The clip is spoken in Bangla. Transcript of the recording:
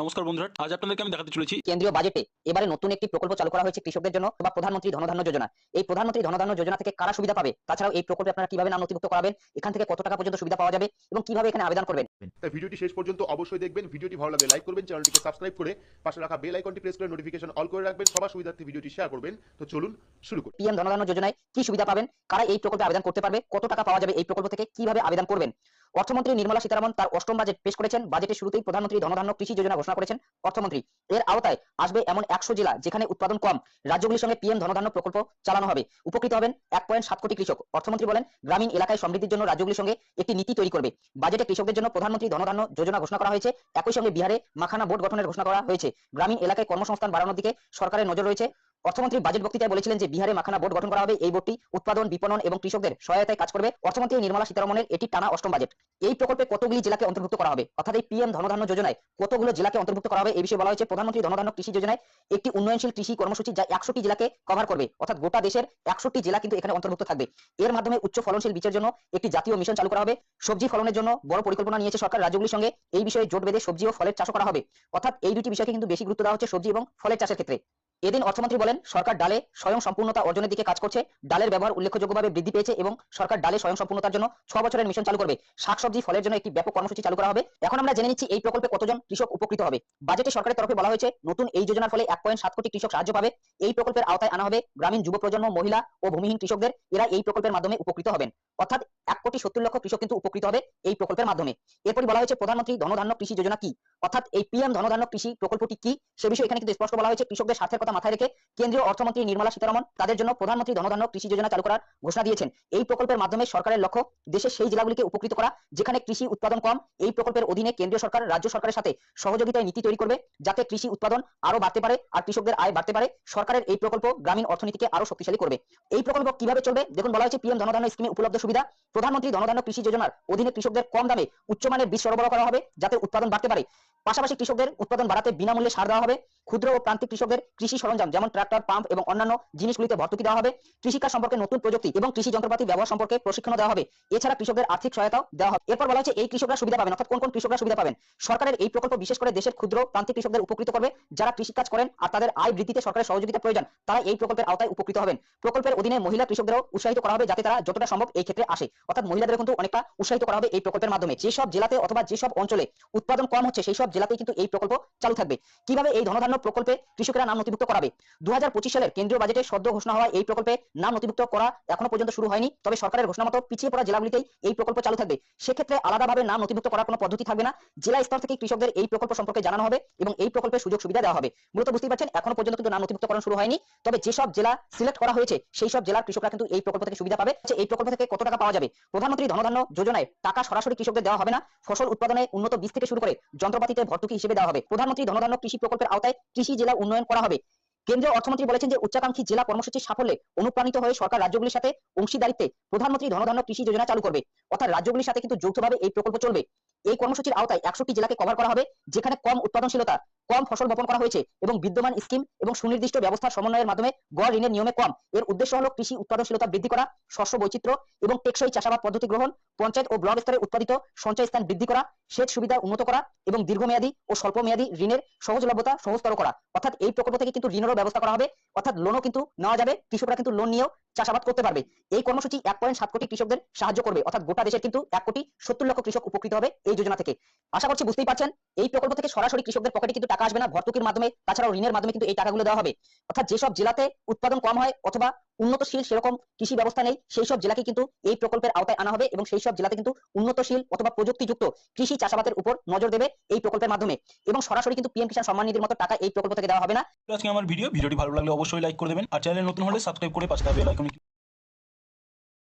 নমস্কার বন্ধুরা আজ আপনাদেরকে আমি দেখাতে চলেছি কেন্দ্রীয় বাজেটে এবারে নতুন একটি প্রকল্প চালু করা হয়েছে কৃষকদের জন্য বা প্রধানমন্ত্রী ধনধান্য যোজনা। এই প্রধানমন্ত্রী ধনধান্য যোজনা থেকে কারা সুবিধা পাবে? তাছাড়াও এই প্রকল্পে আপনারা কীভাবে নাম নথিভুক্ত করাবেন? এখান থেকে কত টাকা পর্যন্ত সুবিধা পাওয়া যাবে? এবং কীভাবে এখানে আবেদন করবেন? তাই ভিডিওটি শেষ পর্যন্ত অবশ্যই দেখবেন। ভিডিওটি ভালো লাগলে লাইক করবেন চ্যানেলটিকে সাবস্ক্রাইব করে পাশে রাখা বেল আইকনটি প্রেস করে নোটিফিকেশন অল করে রাখবেন। সবার সুবিধার্থে ভিডিওটি শেয়ার করবেন। তো চলুন শুরু করি। পিএম ধনধান্য যোজনায় কি সুবিধা পাবেন? কারা এই প্রকল্পে আবেদন করতে পারবে? কত টাকা পাওয়া যাবে এই প্রকল্প থেকে? কীভাবে আবেদন করবেন? অর্থমন্ত্রী নির্মলা সীতারামন তার অষ্টম বাজেট পেশ করেছেন। বাজেটের শুরুতেই প্রধানমন্ত্রী ধনধান্য কৃষি যোজনা ঘোষণা করেছেন অর্থমন্ত্রী। এর আওতায় আসবে এমন একশো জেলা যেখানে উৎপাদন কম। রাজ্যগুলির সঙ্গে পিএম ধনধান্য প্রকল্প চালানো হবে। উপকৃত হবেন এক পয়েন্ট সাত কোটি কৃষক। অর্থমন্ত্রী বলেন, গ্রামীণ এলাকায় সমৃদ্ধির জন্য রাজ্যগুলির সঙ্গে একটি নীতি তৈরি করবে। বাজেটে কৃষকদের জন্য প্রধানমন্ত্রী ধনধান্য যোজনা ঘোষণা করা হয়েছে। একই সঙ্গে বিহারে মাখানা বোর্ড গঠনের ঘোষণা করা হয়েছে। গ্রামীণ এলাকায় কর্মসংস্থান বাড়ানোর দিকে সরকারের নজর রয়েছে। অর্থমন্ত্রী বাজেট বক্তৃতায় বলেছিলেন যে বিহারে মাখানা বোর্ড গঠন করা হবে। এই বোর্ডটি উৎপাদন, বিপণন এবং কৃষকদের সহায়তায় কাজ করবে। অর্থমন্ত্রী নির্মলা সীতারমণের এটি টানা অষ্টম বাজেট। এই প্রকল্পে কতগুলি জেলাকে অন্তর্ভুক্ত করা হবে? অর্থাৎ এই পিএম ধনধান্য যোজনায় কতগুলো জেলাকে অন্তর্ভুক্ত করা হবে? এই বিষয়ে বলা হয়েছে, প্রধানমন্ত্রী ধনধান্য কৃষি যোজনায় একটি উন্নয়নশীল কৃষি কর্মসূচি যা একশোটি জেলাকে কভার করবে। অর্থাৎ গোটা দেশের একশোটি জেলা কিন্তু এখানে অন্তর্ভুক্ত থাকবে। এর মাধ্যমে উচ্চ ফলনশীল বীজের জন্য একটি জাতীয় মিশন চালু করা হবে। সবজি ফলনের জন্য বড় পরিকল্পনা নিয়েছে সরকার। রাজ্যগুলির সঙ্গে এই বিষয়ে জোট বেঁধে সবজি ও ফলের চাষ করা হবে। অর্থাৎ এই দুটি বিষয়কে কিন্তু বেশি গুরুত্ব দেওয়া হচ্ছে সবজি এবং ফলের চাষের ক্ষেত্রে। এদিন অর্থমন্ত্রী বলেন, সরকার ডালে স্বয়ং সম্পূর্ণতা অর্জনের দিকে কাজ করছে। ডালের ব্যবহার উল্লেখযোগ্যভাবে বৃদ্ধি পেয়েছে এবং সরকার ডালে স্বয়ং সম্পূর্ণতার জন্য ছ বছরের মিশন চালু করবে। শাকসবজি ফলের জন্য একটি ব্যাপক কর্মসূচি চালু করা হবে। এখন আমরা জেনে নিচ্ছি এই প্রকল্পে কতজন কৃষক উপকৃত হবে। বাজেটে সরকারের তরফে বলা হয়েছে, নতুন এই যোজনার ফলে এক পয়েন্ট সাত কোটি কৃষক সাহায্য পাবে। এই প্রকল্পের আওতায় আনা হবে গ্রামীণ যুব প্রজন্ম, মহিলা ও ভূমিহীন কৃষকদের। এরা এই প্রকল্পের মাধ্যমে উপকৃত হবেন। অর্থাৎ এক কোটি সত্তর লক্ষ কৃষক কিন্তু উপকৃত হবে এই প্রকল্পের মাধ্যমে। এরপরই বলা হয়েছে, প্রধানমন্ত্রী ধনধান্য কৃষি যোজনা কি? অর্থাৎ এই পিএম ধনধান্য কৃষি প্রকল্পটি কি? সে বিষয়ে এখানে কিন্তু স্পষ্ট বলা হয়েছে, কৃষকদের স্বার্থের কথা মাথায় রেখে কেন্দ্রীয় অর্থমন্ত্রী নির্মলা সীতারমন তাদের জন্য প্রধানমন্ত্রী ধনধান্য কৃষি যোজনা চালু করার ঘোষণা দিয়েছেন। এই প্রকল্পের মাধ্যমে সরকারের লক্ষ্য, দেশের সেই জেলাগুলিকে উপকৃত করা, যেখানে কৃষি উৎপাদন কম, এই প্রকল্পের অধীনে কেন্দ্রীয় সরকার, রাজ্য সরকারের সাথে সহযোগিতায় নীতি তৈরি করবে, যাতে কৃষি উৎপাদন আরও বাড়তে পারে আর কৃষকদের আয় বাড়তে পারে, সরকারের এই প্রকল্প গ্রামীণ অর্থনীতিকে আরও শক্তিশালী করবে। এই প্রকল্প কীভাবে চলবে? দেখুন, বলা হয়েছে, পিএম ধনধান্য স্কিমে উপলব্ধ সুবিধা প্রধানমন্ত্রী ধনধান্য কৃষি যোজনার অধীনে কৃষকদের কম দামে উচ্চমানের বীজ সরবরাহ করা হবে, যাতে উৎপাদন বাড়তে পারে। পাশাপাশি কৃষকদের উৎপাদন বাড়াতে বিনামূল্যে সার দেওয়া হবে। ক্ষুদ্র ও প্রান্তিক কৃষকদের কৃষি সরঞ্জাম, যেমন ট্রাক্টর, পাম্প এবং অন্যান্য জিনিসগুলিতে ভর্তুকি দেওয়া হবে। কৃষিকাজ সম্পর্কে নতুন প্রযুক্তি এবং কৃষি যন্ত্রপাতি ব্যবহার সম্পর্কে প্রশিক্ষণ দেওয়া হবে। এছাড়া কৃষকদের আর্থিক সহায়তাও দেওয়া হবে। এরপর বলা হচ্ছে, এই কৃষকরা সুবিধা পাবেন, অর্থাৎ কোন কোন কৃষকরা সুবিধা পাবেন? সরকারের এই প্রকল্প বিশেষ করে দেশের ক্ষুদ্র প্রান্তিক কৃষকদের উপকৃত করবে। যারা কৃষিকাজ করেন আর তাদের আয় বৃদ্ধিতে সরকারের সহযোগিতা প্রয়োজন তারা এই প্রকল্পের আওতায় উপকৃত হবেন। প্রকল্পের অধীনে মহিলা কৃষকদেরও উৎসাহিত করা হবে, যাতে তারা যতটা সম্ভব এই ক্ষেত্রে আসে। অর্থাৎ মহিলাদের কিন্তু অনেকটা উৎসাহিত করা হবে এই প্রকল্পের মাধ্যমে। যেসব জেলাতে অথবা যেসব অঞ্চলে উৎপাদন কম হচ্ছে, সেই সব জেলাতেই কিন্তু এই প্রকল্প চালু থাকবে। কীভাবে এই ধনধান্য প্রকল্পে কৃষকেরা নাম নথিভুক্ত করাবে? দু হাজার পঁচিশ সালের কেন্দ্রীয় বাজেটে সদ্য ঘোষণা হওয়া এই প্রকল্পে নাম নথিভুক্ত করা এখনও পর্যন্ত শুরু হয়নি, তবে সরকারের ঘোষণা মতো পিছিয়ে পড়া জেলাগুলিতেই এই প্রকল্প চালু থাকবে। সেক্ষেত্রে আলাদাভাবে নাম নথিভুক্ত করার কোনো পদ্ধতি থাকবে না। জেলা স্তর থেকে কৃষকদের এই প্রকল্প সম্পর্কে জানানো হবে এবং এই প্রকল্পের সুযোগ সুবিধা দেওয়া হবে। মূলত বুঝতে পারছেন, এখনও পর্যন্ত কিন্তু নাম নথিভুক্তকরণ শুরু হয়নি, তবে যেসব জেলা সিলেক্ট করা হয়েছে, সেই সব জেলার কৃষকরা কিন্তু এই প্রকল্প থেকে সুবিধা পাবে। এই প্রকল্প থেকে কত টাকা পাওয়া যাবে? প্রধানমন্ত্রী ধনধান্য যোজনায় টাকা সরাসরি কৃষকদের দেওয়া হবে না। ফসল উৎপাদনে উন্নত বীজ থেকে শুরু করে যন্ত্রপাতিতে ভর্তুকি হিসেবে দেওয়া হবে। প্রধানমন্ত্রী ধনধান্য কৃষি প্রকল্পের আওতায় কৃষি জেলা উন্নয়ন করা হবে। কেন্দ্রীয় অর্থমন্ত্রী বলেছেন যে উচ্চাকাঙ্ক্ষী জেলা কর্মসূচির সাফল্যে অনুপ্রাণিত হয়ে সরকার রাজ্যগুলির সাথে অংশীদারিত্বে প্রধানমন্ত্রী ধনধান্য কৃষি যোজনা চালু করবে। অর্থাৎ রাজ্যগুলির সাথে কিন্তু যৌথভাবে এই প্রকল্প চলবে। এই কর্মসূচির আওতায় একশোটি জেলাকে কভার করা হবে, যেখানে কম উৎপাদনশীলতা, কম ফসল বপন করা হয়েছে এবং বিদ্যমান স্কিম এবং সুনির্দিষ্ট ব্যবস্থার সমন্বয়ের মাধ্যমে গড় ঋণের নিয়মে কম। এর উদ্দেশ্য হল কৃষি উৎপাদনশীলতা বৃদ্ধি করা, শস্য বৈচিত্র্য এবং টেকসই চাষাবাদ পদ্ধতি গ্রহণ, পঞ্চায়েত ও ব্লক স্তরে উৎপাদিত সঞ্চয় স্থান বৃদ্ধি করা সেচ সুবিধা উন্নত করা এবং দীর্ঘমেয়াদী ও স্বল্পমেয়াদী ঋণের সহজলভ্যতা সহজতর করা। অর্থাৎ এই প্রকল্প থেকে কিন্তু ঋণেরও ব্যবস্থা করা হবে। অর্থাৎ লোনও কিন্তু নেওয়া যাবে। কৃষকরা কিন্তু লোন নিয়েও চাষাবাদ করতে পারবে। এই কর্মসূচি এক পয়েন্ট সাত কোটি কৃষকদের সাহায্য করবে। অর্থাৎ গোটা দেশের কিন্তু এক কোটি সত্তর লক্ষ কৃষক উপকৃত হবে এই যোজনা থেকে। আশা করছি বুঝতেই পারছেন, এই প্রকল্প থেকে সরাসরি কৃষকদের পকেটে কিন্তু টাকা আসবে না। ভর্তুকির মাধ্যমে, তাছাড়াও ঋণের মাধ্যমে কিন্তু এই টাকাগুলো দেওয়া হবে। অর্থাৎ যেসব জেলাতে উৎপাদন কম হয় অথবা উন্নতশীল সেরকম কৃষি ব্যবস্থা নেই সেই সব জেলাকে কিন্তু এই প্রকল্পের আওতায় আনা হবে এবং সেই সব জেলাতে কিন্তু উন্নতশীল অথবা প্রযুক্তিযুক্ত কৃষি চাষাবাদের উপর নজর দেবে এই প্রকল্পের মাধ্যমে। এবং সরাসরি কিন্তু পিএম কিষাণ সম্মান নিধির মতো টাকা এই প্রকল্প থেকে দেওয়া হবে না। আজকে আমার ভিডিও। ভিডিওটি ভালো লাগলে অবশ্যই লাইক করে দেবেন। আর চ্যানেল নতুন হলে সাবস্ক্রাইব করে পাশে বেল আইকন